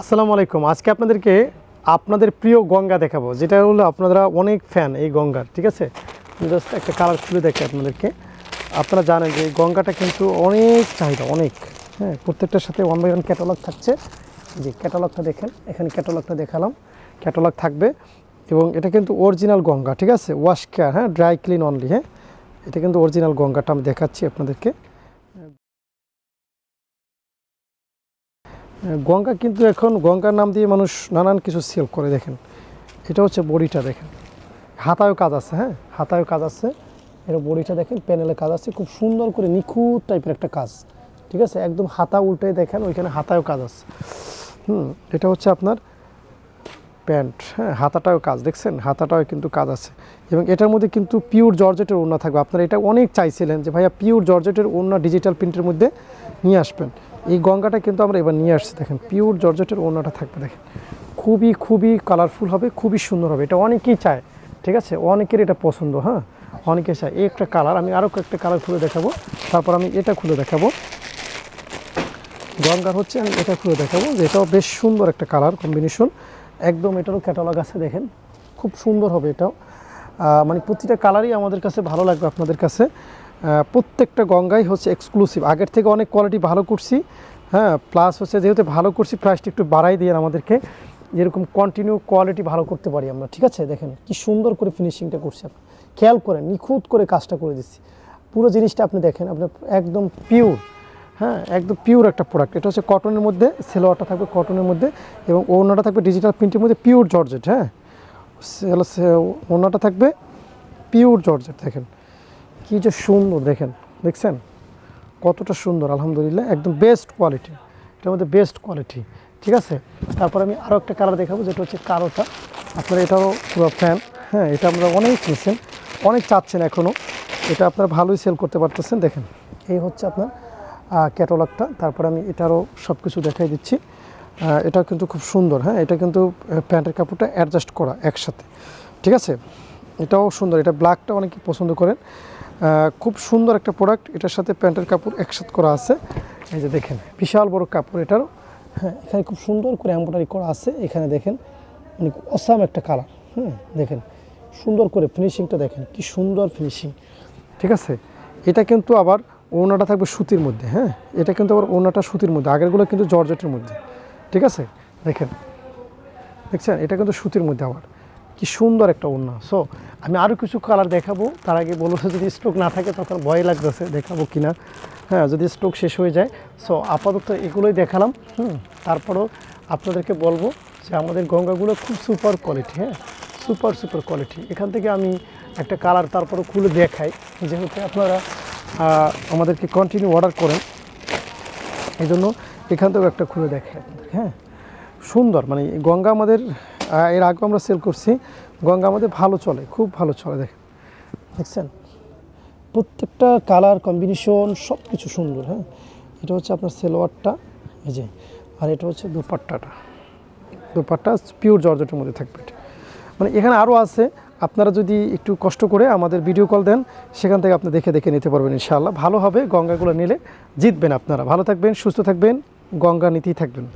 আসসালামু আলাইকুম। আজকে আপনাদেরকে আপনাদের প্রিয় গঙ্গা দেখাবো, যেটা হলো আপনারা অনেক ফ্যান এই গঙ্গার, ঠিক আছে? জাস্ট একটা কালার খুলে দেখে আপনাদেরকে। আপনারা জানেন যে গঙ্গাটা কিন্তু অনেক চাহিদা, অনেক হ্যাঁ প্রত্যেকটার সাথে ওয়ান বাই ওয়ান ক্যাটালগ থাকছে। যে ক্যাটালগটা দেখেন, এখানে ক্যাটালগটা দেখালাম। ক্যাটালগ থাকবে এবং এটা কিন্তু অরিজিনাল গঙ্গা, ঠিক আছে? ওয়াশ কেয়ার হ্যাঁ ড্রাই ক্লিন অনলি হ্যাঁ? এটা কিন্তু অরিজিনাল গঙ্গাটা আমি দেখাচ্ছি আপনাদেরকে। গঙ্গা কিন্তু এখন গঙ্গার নাম দিয়ে মানুষ নানান কিছু সেল করে দেখেন। এটা হচ্ছে বড়িটা দেখেন। হাতায়ও কাজ আছে হ্যাঁ? হাতায়ও কাজ আছে। এর বড়িটা দেখেন প্যানেলে কাজ আছে। খুব সুন্দর করে নিখুঁত টাইপের একটা কাজ। ঠিক আছে? একদম হাতা উল্টে দেখেন, ওইখানে হাতায়ও কাজ আছে। হুম, এটা হচ্ছে আপনার প্যান্ট হ্যাঁ হাতাটাও কাজ, দেখছেন? হাতাটাও কিন্তু কাজ আছে। এবং এটার মধ্যে কিন্তু পিওর জর্জেটের ওড়না থাকবে। আপনারা এটা অনেক চাইছিলেন যে, ভাইয়া, পিওর জর্জেটের ওড়না ডিজিটাল প্রিন্টের মধ্যে নিয়ে আসবেন। এই গঙ্গাটা কিন্তু আমরা এবার নিয়ে আসছি, দেখেন। পিওর জর্জেটের ওড়নাটা থাকবে, দেখেন। খুবই খুবই কালারফুল হবে, খুবই সুন্দর হবে। এটা অনেকেই চায়, ঠিক আছে? অনেকের এটা পছন্দ হ্যাঁ? অনেকে চায়। এই একটা কালার আমি আরও একটা কালার খুলে দেখাবো। তারপর আমি এটা খুলে দেখাবো। গঙ্গার হচ্ছে, আমি এটা খুলে দেখাবো যে, এটাও বেশ সুন্দর একটা কালার কম্বিনেশন একদম এটারও ক্যাটালগ আছে দেখেন। খুব সুন্দর হবে এটাও। মানে প্রতিটা কালারই আমাদের কাছে ভালো লাগবে আপনাদের কাছে। প্রত্যেকটা গঙ্গাই হচ্ছে এক্সক্লুসিভ আগের থেকে অনেক কোয়ালিটি ভালো করছি। হ্যাঁ প্লাস হচ্ছে যেহেতু ভালো করছি প্রাইসটা একটু বাড়াই দিয়ে আমাদেরকে যেরকম কন্টিনিউ কোয়ালিটি ভালো করতে পারি আমরা। ঠিক আছে? দেখেন, কি সুন্দর করে ফিনিশিংটা করছি আপনি। খেয়াল করেন, নিখুঁত করে কাজটা করে দিচ্ছি। পুরো জিনিসটা আপনি দেখেন আপনার একদম পিওর হ্যাঁ একদম পিওর একটা প্রোডাক্ট এটা হচ্ছে কটনের মধ্যে, সেলোয়ারটা থাকবে কটনের মধ্যে এবং ওড়নাটা থাকবে ডিজিটাল প্রিন্টের মধ্যে পিওর জর্জেট হ্যাঁ? ওড়নাটা থাকবে পিওর জর্জেট দেখেন। কী যে সুন্দর, দেখেন, দেখছেন? কতটা সুন্দর, আলহামদুলিল্লাহ, একদম বেস্ট কোয়ালিটি এটার মধ্যে বেস্ট কোয়ালিটি ঠিক আছে? তারপর আমি আরও একটা কালার দেখাবো, যেটা হচ্ছে কালোটা। আপনারা এটারও পুরো ফ্যান হ্যাঁ এটা আমরা অনেক নিয়েছেন, অনেক চাচ্ছেন এখনও এটা আপনারা ভালোই সেল করতে পারতেছেন, দেখেন। এই হচ্ছে আপনার ক্যাটালগটা তারপর আমি এটারও সব কিছু দেখাই দিচ্ছি। এটা কিন্তু খুব সুন্দর হ্যাঁ? এটা কিন্তু প্যান্টের কাপড়টা অ্যাডজাস্ট করা একসাথে। ঠিক আছে? এটাও সুন্দর, এটা ব্ল্যাকটা অনেকে পছন্দ করেন। খুব সুন্দর একটা প্রোডাক্ট এটার সাথে প্যান্টের কাপড় একসাথে করা আছে। এই যে দেখেন, বিশাল বড় কাপড় এটারও। হ্যাঁ এখানে খুব সুন্দর করে এম্ব্রয়ডারি করা আছে। এখানে দেখেন মানে অসাম একটা কালার হুম? দেখেন, সুন্দর করে ফিনিশিংটা দেখেন, কি সুন্দর ফিনিশিং ঠিক আছে? এটা কিন্তু আবার ওনাটা থাকবে সুতির মধ্যে হ্যাঁ? এটা কিন্তু আবার ওনাটা সুতির মধ্যে, আগেরগুলো কিন্তু জর্জেটের মধ্যে, ঠিক আছে? দেখেন, দেখছেন? এটা কিন্তু সুতির মধ্যে আবার। কি সুন্দর একটা ওড়না। সো আমি আরও কিছু কালার দেখাবো। তার আগে বলব, যদি স্টক না থাকে তখন ভয় লাগতেছে, দেখাবো কি না হ্যাঁ যদি স্টক শেষ হয়ে যায়। সো আপাতত এগুলোই দেখালাম, হুম? তারপরেও আপনাদেরকে বলব যে আমাদের গঙ্গাগুলো খুব সুপার কোয়ালিটি হ্যাঁ? সুপার সুপার কোয়ালিটি এখান থেকে আমি একটা কালার তারপরে খুলে দেখাই। যেহেতু আপনারা আমাদেরকে কন্টিনিউ অর্ডার করেন। এই জন্য এখান থেকেও একটা খুলে দেখে। হ্যাঁ সুন্দর মানে গঙ্গা আমাদের এর আগে আমরা সেল করছি। গঙ্গা আমাদের ভালো চলে, খুব ভালো চলে, দেখেন। দেখছেন? প্রত্যেকটা কালার কম্বিনেশন সব কিছু সুন্দর হ্যাঁ? এটা হচ্ছে আপনার সেলোয়ারটা এই যে, আর এটা হচ্ছে দুপাট্টাটা। দুপাট্টা পিওর জর্জেটের মধ্যে থাকবে মানে এখানে আরও আছে আপনারা যদি একটু কষ্ট করে আমাদের ভিডিও কল দেন, সেখান থেকে আপনি দেখে দেখে নিতে পারবেন ইনশাআল্লাহ। ভালো হবে, গঙ্গাগুলো নিলে জিতবেন আপনারা। ভালো থাকবেন, সুস্থ থাকবেন, গঙ্গা নীতি থাকবেন।